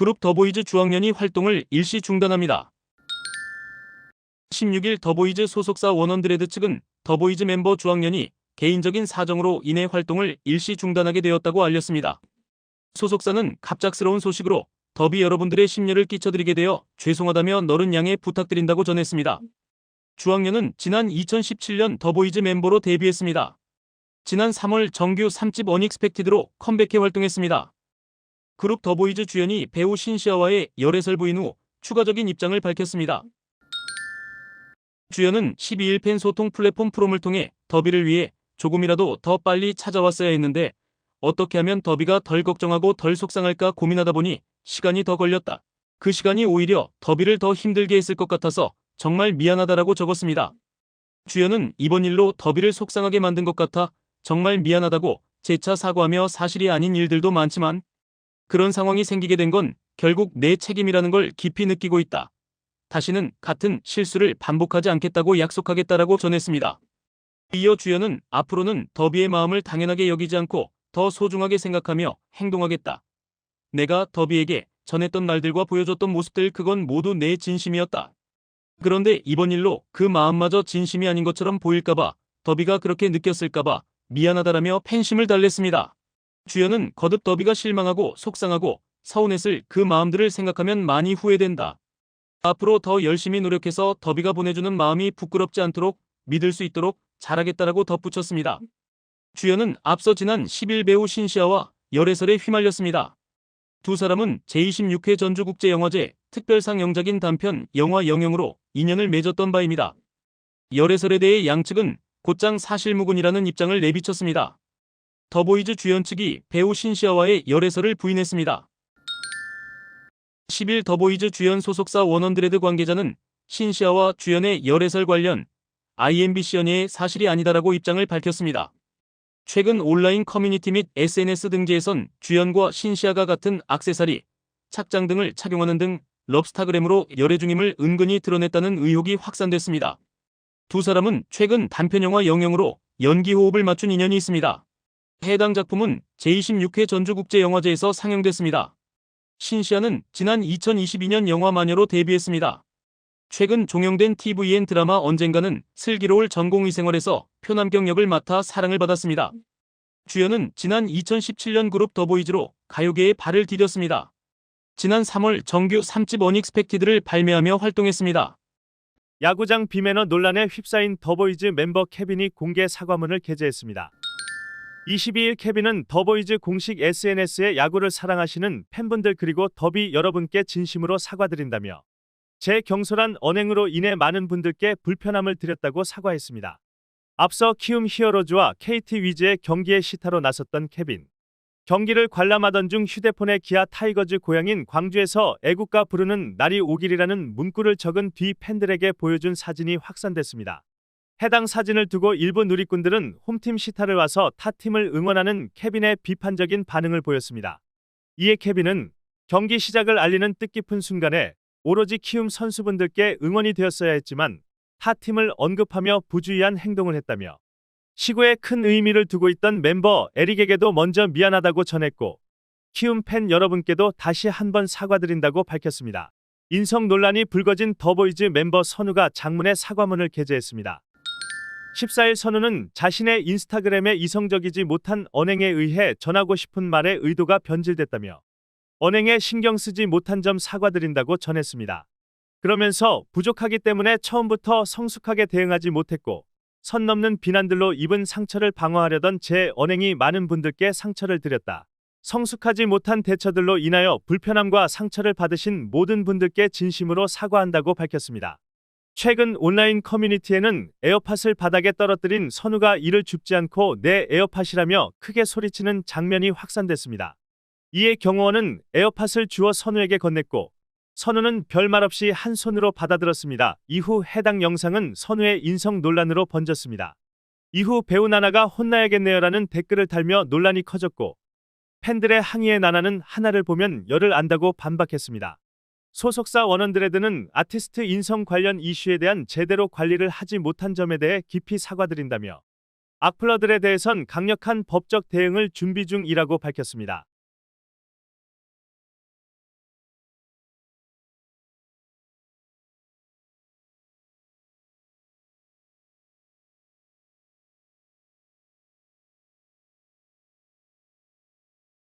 그룹 더보이즈 주학년이 활동을 일시 중단합니다. 16일 더보이즈 소속사 원원드레드 측은 더보이즈 멤버 주학년이 개인적인 사정으로 인해 활동을 일시 중단하게 되었다고 알렸습니다. 소속사는 갑작스러운 소식으로 더비 여러분들의 심려를 끼쳐드리게 되어 죄송하다며 너른 양해 부탁드린다고 전했습니다. 주학년은 지난 2017년 더보이즈 멤버로 데뷔했습니다. 지난 3월 정규 3집 언익스펙티드로 컴백해 활동했습니다. 그룹 더보이즈 주연이 배우 신시아와의 열애설 부인 후 추가적인 입장을 밝혔습니다. 주연은 12일 팬 소통 플랫폼 프롬을 통해 더비를 위해 조금이라도 더 빨리 찾아왔어야 했는데 어떻게 하면 더비가 덜 걱정하고 덜 속상할까 고민하다 보니 시간이 더 걸렸다. 그 시간이 오히려 더비를 더 힘들게 했을 것 같아서 정말 미안하다라고 적었습니다. 주연은 이번 일로 더비를 속상하게 만든 것 같아 정말 미안하다고 재차 사과하며 사실이 아닌 일들도 많지만 그런 상황이 생기게 된 건 결국 내 책임이라는 걸 깊이 느끼고 있다. 다시는 같은 실수를 반복하지 않겠다고 약속하겠다라고 전했습니다. 이어 주연은 앞으로는 더비의 마음을 당연하게 여기지 않고 더 소중하게 생각하며 행동하겠다. 내가 더비에게 전했던 말들과 보여줬던 모습들 그건 모두 내 진심이었다. 그런데 이번 일로 그 마음마저 진심이 아닌 것처럼 보일까봐 더비가 그렇게 느꼈을까봐 미안하다라며 팬심을 달랬습니다. 주연은 거듭 더비가 실망하고 속상하고 서운했을 그 마음들을 생각하면 많이 후회된다. 앞으로 더 열심히 노력해서 더비가 보내주는 마음이 부끄럽지 않도록 믿을 수 있도록 잘하겠다라고 덧붙였습니다. 주연은 앞서 지난 10일 배우 신시아와 열애설에 휘말렸습니다. 두 사람은 제26회 전주국제영화제 특별상 영작인 단편 영화 영영으로 인연을 맺었던 바입니다. 열애설에 대해 양측은 곧장 사실무근이라는 입장을 내비쳤습니다. 더보이즈 주연 측이 배우 신시아와의 열애설을 부인했습니다. 10일 더보이즈 주연 소속사 원원드레드 관계자는 신시아와 주연의 열애설 관련 IMBC 연예의 사실이 아니다라고 입장을 밝혔습니다. 최근 온라인 커뮤니티 및 SNS 등지에선 주연과 신시아가 같은 악세사리, 착장 등을 착용하는 등 럽스타그램으로 열애 중임을 은근히 드러냈다는 의혹이 확산됐습니다. 두 사람은 최근 단편 영화 영영으로 연기 호흡을 맞춘 인연이 있습니다. 해당 작품은 제26회 전주국제영화제에서 상영됐습니다. 신시아는 지난 2022년 영화 마녀로 데뷔했습니다. 최근 종영된 TVN 드라마 언젠가는 슬기로울 전공의 생활에서 표남경 역을 맡아 사랑을 받았습니다. 주연은 지난 2017년 그룹 더보이즈로 가요계에 발을 디뎠습니다. 지난 3월 정규 3집 언익스펙티드를 발매하며 활동했습니다. 야구장 비매너 논란에 휩싸인 더보이즈 멤버 케빈이 공개 사과문을 게재했습니다. 22일 케빈은 더보이즈 공식 SNS에 야구를 사랑하시는 팬분들 그리고 더비 여러분께 진심으로 사과드린다며 제 경솔한 언행으로 인해 많은 분들께 불편함을 드렸다고 사과했습니다. 앞서 키움 히어로즈와 KT 위즈의 경기에 시타로 나섰던 케빈. 경기를 관람하던 중 휴대폰에 기아 타이거즈 고향인 광주에서 애국가 부르는 날이 오길이라는 문구를 적은 뒤 팬들에게 보여준 사진이 확산됐습니다. 해당 사진을 두고 일부 누리꾼들은 홈팀 시타를 와서 타팀을 응원하는 케빈의 비판적인 반응을 보였습니다. 이에 케빈은 경기 시작을 알리는 뜻깊은 순간에 오로지 키움 선수분들께 응원이 되었어야 했지만 타팀을 언급하며 부주의한 행동을 했다며 시구에 큰 의미를 두고 있던 멤버 에릭에게도 먼저 미안하다고 전했고 키움 팬 여러분께도 다시 한번 사과드린다고 밝혔습니다. 인성 논란이 불거진 더보이즈 멤버 선우가 장문의 사과문을 게재했습니다. 14일 선우는 자신의 인스타그램에 이성적이지 못한 언행에 의해 전하고 싶은 말의 의도가 변질됐다며 언행에 신경 쓰지 못한 점 사과드린다고 전했습니다. 그러면서 부족하기 때문에 처음부터 성숙하게 대응하지 못했고 선 넘는 비난들로 입은 상처를 방어하려던 제 언행이 많은 분들께 상처를 드렸다. 성숙하지 못한 대처들로 인하여 불편함과 상처를 받으신 모든 분들께 진심으로 사과한다고 밝혔습니다. 최근 온라인 커뮤니티에는 에어팟을 바닥에 떨어뜨린 선우가 이를 줍지 않고 내 에어팟이라며 크게 소리치는 장면이 확산됐습니다. 이에 경호원은 에어팟을 주어 선우에게 건넸고 선우는 별말 없이 한 손으로 받아들었습니다. 이후 해당 영상은 선우의 인성 논란으로 번졌습니다. 이후 배우 나나가 혼나야겠네요라는 댓글을 달며 논란이 커졌고 팬들의 항의의 나나는 하나를 보면 열을 안다고 반박했습니다. 소속사 원원드레드는 아티스트 인성 관련 이슈에 대한 제대로 관리를 하지 못한 점에 대해 깊이 사과드린다며 악플러들에 대해선 강력한 법적 대응을 준비 중이라고 밝혔습니다.